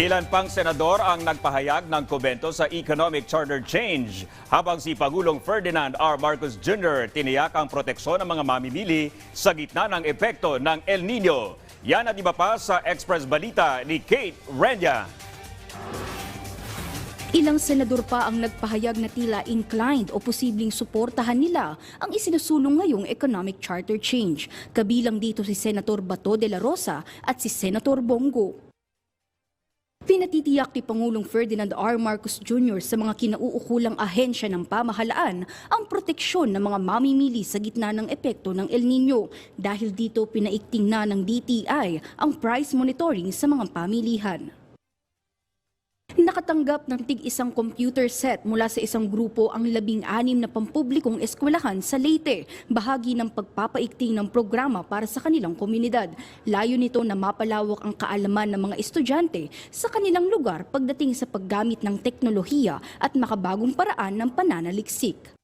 Ilan pang senador ang nagpahayag ng komento sa economic charter change habang si Pangulong Ferdinand R. Marcos Jr. tiniyak ang proteksyon ng mga mamimili sa gitna ng epekto ng El Nino. Yan at iba pa sa Express Balita ni Kate Renya. Ilang senador pa ang nagpahayag na tila inclined o posibleng suportahan nila ang isinusulong ngayong economic charter change. Kabilang dito si Senator Bato de la Rosa at si Senator Bongo. Pinatitiyak ni Pangulong Ferdinand R. Marcos Jr. sa mga kinauukulang ahensya ng pamahalaan ang proteksyon ng mga mamimili sa gitna ng epekto ng El Nino. Dahil dito pinaikting na ng DTI ang price monitoring sa mga pamilihan. Nakatanggap ng tig isang computer set mula sa isang grupo ang labing-anim na pampublikong eskwelahan sa Leyte, bahagi ng pagpapaikting ng programa para sa kanilang komunidad. Layo nito na mapalawak ang kaalaman ng mga estudyante sa kanilang lugar pagdating sa paggamit ng teknolohiya at makabagong paraan ng pananaliksik.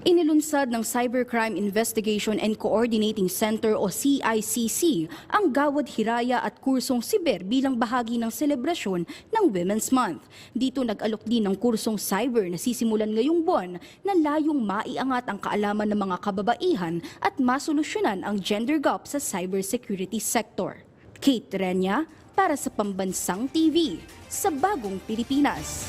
Inilunsad ng Cybercrime Investigation and Coordinating Center o CICC ang Gawad Hiraya at kursong Siber bilang bahagi ng selebrasyon ng Women's Month. Dito nag-alok din ng kursong Cyber na sisimulan ngayong buwan na layong maiangat ang kaalaman ng mga kababaihan at masolusyonan ang gender gap sa cybersecurity sector. Kate Renya para sa Pambansang TV sa Bagong Pilipinas.